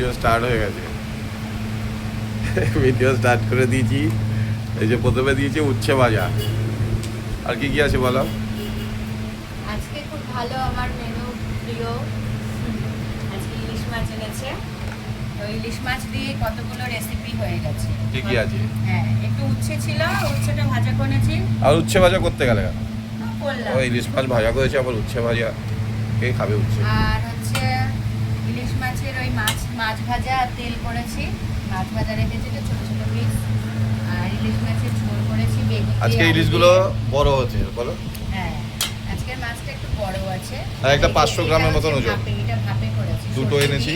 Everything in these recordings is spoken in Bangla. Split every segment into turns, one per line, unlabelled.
ভিডিও স্টার্ট হয়ে গেছে। ভিডিও স্টার্ট করে দিয়েছি। এই যে প্রথমে দিয়েছি উচ্ছে ভাজা। আর কি কি আছে বলো?
আজকে খুব ভালো আমার মেনু প্রিয়। আজকে ইলিশ মাছ এনেছে। তো ইলিশ মাছ দিয়ে কতগুলো রেসিপি হয়ে গেছে?
কি কি আছে?
হ্যাঁ একটু উচ্ছে ছিল উচ্ছেটা ভাজা করেছি।
আর উচ্ছে ভাজা করতে গেলে কেন?
করলাম।
ওই ইলিশ মাছ ভাজা করেছে আবার উচ্ছে ভাজা। কে খাবে উচ্ছে?
আর হচ্ছে মাছের ওই মাছ মাছ ভাজা আর তেল করেছি। মাছ ভাজা রেখেছি তো ছোটো ছোটো পিস আর ইলিশ মাছের ঝোল করেছি বেগুন
আজকে
আলু
ইলিশগুলো। বড় হচ্ছে বলো।
হ্যাঁ আজকের মাছটা একটু বড় আছে।
আর একটা 500 গ্রামের মতন ওজন।
এটা ভাপে করেছি
দুটো এনেছি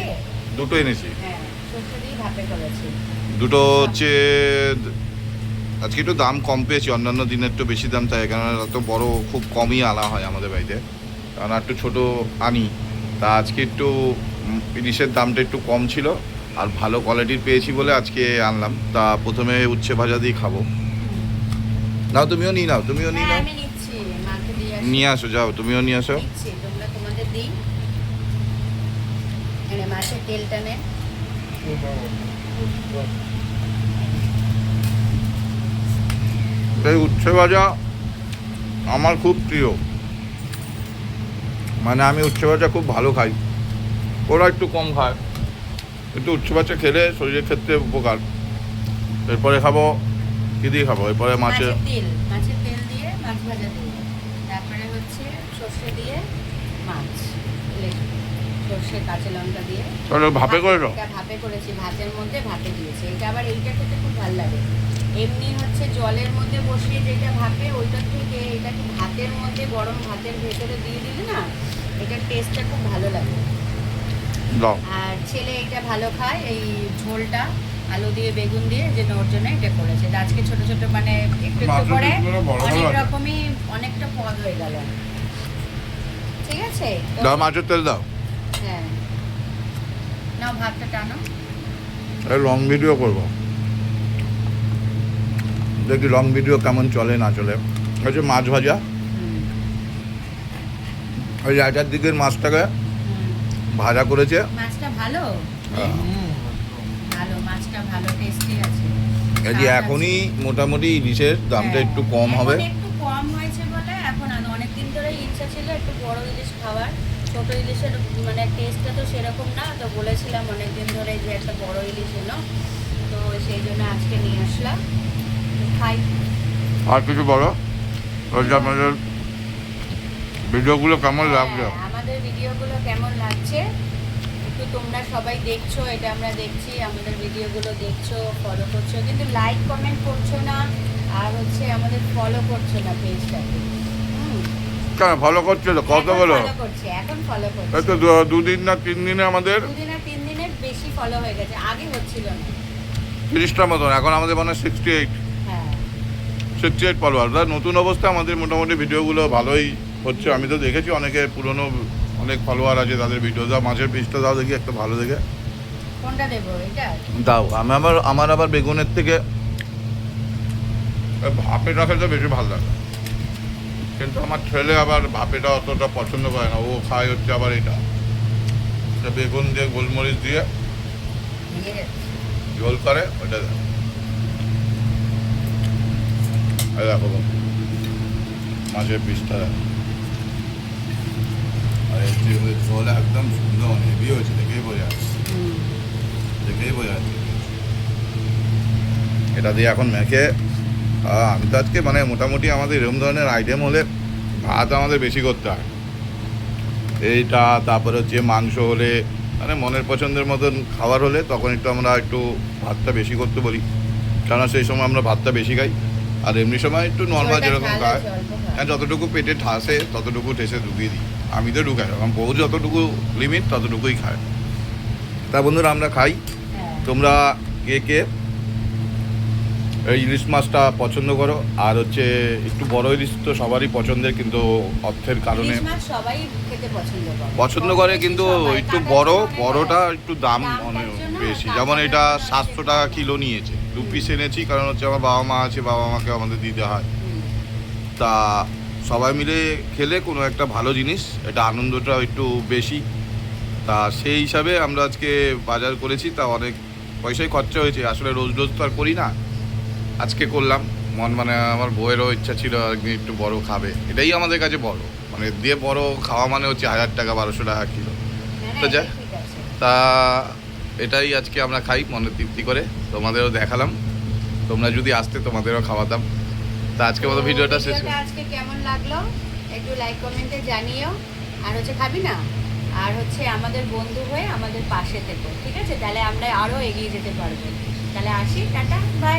দুটো এনেছি।
হ্যাঁ ভাপে করেছি।
দুটো হচ্ছে আজকে একটু দাম কম পেয়েছি অন্যান্য দিনের একটু বেশি দাম চাই কারণ এত বড় খুব কমই আনা হয় আমাদের বাড়িতে। কারণ একটু ছোট আনি তা আজকে একটু ইলিশের দামটা একটু কম ছিল আর ভালো কোয়ালিটির পেয়েছি বলে আজকে আনলাম। তা প্রথমে উচ্ছে ভাজা দিয়ে খাব। নাও তুমিও নিয়ে নাও তুমিও নিয়ে
হ্যাঁ
নাও। নিয়ে আসো যাও তুমিও নিয়ে আসো।
মাছের তেলটা নে।
এই উচ্ছে ভাজা আমার খুব প্রিয়। মানে আমি উচ্ছে ভাজা খুব ভালো খাই। ওরা একটু কম খায়। একটু উচ্ছে ভাজা খেলে শরীরের ক্ষেত্রে উপকার। এরপরে খাব কী দিয়ে খাব? এরপরে মাছের
তেল মাছের তেল দিয়ে মাছ ভাজা দিয়ে। তারপরে হচ্ছে সর্ষে দিয়ে মাছ সর্ষে কাঁচা লঙ্কা দিয়ে।
তাহলে ভাপে
ভাপে করেছি ভাতের মধ্যে ভাপে দিয়েছি। এটা আবার এইটা খেতে খুব ভালো লাগে। এমনি হচ্ছে জলের মধ্যে বসিয়ে যেটা ভাপে ওইটা থেকে এটাকে ভাতের মধ্যে গরম ভাতের ভেতরে দিয়ে দিলে না এটার টেস্টটা খুব ভালো লাগে। আর ছেলে এটা ভালো খায় এই ঝোলটা আলু দিয়ে বেগুন দিয়ে যে ওর জন্য এটা করেছে। আজকে ছোট ছোট মানে একটু একটু করে অনেক রকমই অনেকটা পদ হয়ে গেল। ঠিক আছে?
দাও মাছের তেল দাও।
হ্যাঁ। নাও ভাতটা টানো।
লং ভিডিও করব। দেখি লং ভিডিও কেমন চলে না চলে। হচ্ছে মাছ ভাজা। ওই রাজার দিকের মাছটাকে। ভাজা করেছে।
মাছটা ভালো?
হ্যাঁ।
ভালো মাছটা ভালো টেস্টি আছে।
এই যে এখনই মোটামুটি ইলিশের দামটা
হ্যাঁ,
একটু কম হবে।
একটু কম হয়েছে বলে এখন আমি অনেকদিন ধরে ইচ্ছা ছিল একটু বড় ইলিশ খাওয়ার। ছোট ইলিশের মানে টেস্টটা তো সেরকম না তো বলেছিলাম অনেকদিন ধরে যে একটা বড় ইলিশ এলো তো সেই জন্য আজকে নিয়ে আসলাম। খাই।
আর কিছু বলো? ওই আপনাদের ভিডিওগুলো কেমন লাগল?
আমাদের ভিডিওগুলো কেমন লাগছে? একটু তোমরা সবাই দেখছ এটা আমরা দেখছি আমাদের ভিডিওগুলো দেখছ ফলো করছ কিন্তু লাইক কমেন্ট করছ না আর হচ্ছে আমাদের ফলো করছ না পেজটাকে
কেন ফলো করছ তো?
এখন করছি,
এই তো দুদিন না তিন দিনে আমাদের
দুদিন তিন বেশি ফলো হয়ে গেছে আগে হচ্ছিল না।
তিরিশটার মতন এখন আমাদের মানে সিক্সটি এইট
হ্যাঁ।
সিক্সটি এইট ফলোয়ার নতুন অবস্থা আমাদের মোটামুটি ভিডিওগুলো ভালোই হচ্ছে আমি তো দেখেছি অনেকে পুরনো অনেক ফলোয়ার আছে তাদের ভিডিও দাও মাছের পিসটা দাও দেখি একটা ভালো দেখে।
কোনটা দেবো এটা?
দাও আমি আমার আমার আবার বেগুনের থেকে ভাপেটা খেতে বেশি ভালো লাগে। কিন্তু আমার ছেলে আবার ভাপেটা অতটা পছন্দ করে না ও খায় হচ্ছে আবার এটা। বেগুন দিয়ে গোলমরিচ দিয়ে ঝোল করে ওটা দেখো মাছের পিসটা দেখো। একদম সুন্দর হেভি হয়েছে দেখেই বোঝা যাচ্ছে দেখেই বোঝা যাচ্ছে এটা দিয়ে এখন মেখে আমি তো আজকে মানে মোটামুটি আমাদের এরকম ধরনের আইটেম হলে ভাত আমাদের বেশি করতে হয়। এইটা তারপরে হচ্ছে মাংস হলে মানে মনের পছন্দের মতন খাবার হলে তখন একটু আমরা একটু ভাতটা বেশি করতে বলি। কেননা সেই সময় আমরা ভাতটা বেশি খাই। আর এমনি সময় একটু নর্মাল যেরকম খায়। হ্যাঁ যতটুকু পেটে ঠাসে ততটুকু ঠেসে ঢুকিয়ে দিই। আমি তো ঢুকাই কারণ বউ যতটুকু লিমিট ততটুকুই খায়। তা বন্ধুরা আমরা খাই।
হ্যাঁ।
তোমরা কে কে এই ইলিশ মাছটা পছন্দ করো? আর হচ্ছে একটু বড় ইলিশ তো সবারই পছন্দের কিন্তু অর্থের কারণে
পছন্দ করে।
কিন্তু একটু বড় বড়টা একটু দাম অনেক বেশি। যেমন এটা সাতশো টাকা কিলো নিয়েছে। দু পিস এনেছি কারণ হচ্ছে আমার বাবা মা আছে বাবা মাকে আমাদের দিতে হয়। তা সবাই মিলে খেলে কোনো একটা ভালো জিনিস এটা আনন্দটা একটু বেশি। তা সেই হিসাবে আমরা আজকে বাজার করেছি তা অনেক পয়সাই খরচা হয়েছে আসলে রোজ রোজ তো আর করি না। আজকে করলাম মন মানে আমার বউয়েরও ইচ্ছা ছিল একদিন একটু বড় খাবে এটাই আমাদের কাছে বড়। মানে দিয়ে বড় খাওয়া মানে হচ্ছে হাজার টাকা বারোশো টাকা কিলো।
হ্যাঁ,
তো যা- তা এটাই আজকে আমরা খাই মনে তৃপ্তি করে। তোমাদেরও দেখালাম তোমরা যদি আসতে তোমাদেরও খাওয়াতাম। আজকে মতো ভিডিওটা শেষ
আজকে কেমন লাগল? একটু লাইক কমেন্টে জানিও। আর হচ্ছে খাবি না? আর হচ্ছে আমাদের বন্ধু হয়ে আমাদের পাশে থেকো, ঠিক আছে? তাহলে আমরা আরও এগিয়ে যেতে পারব। তাহলে আসি, টাটা বাই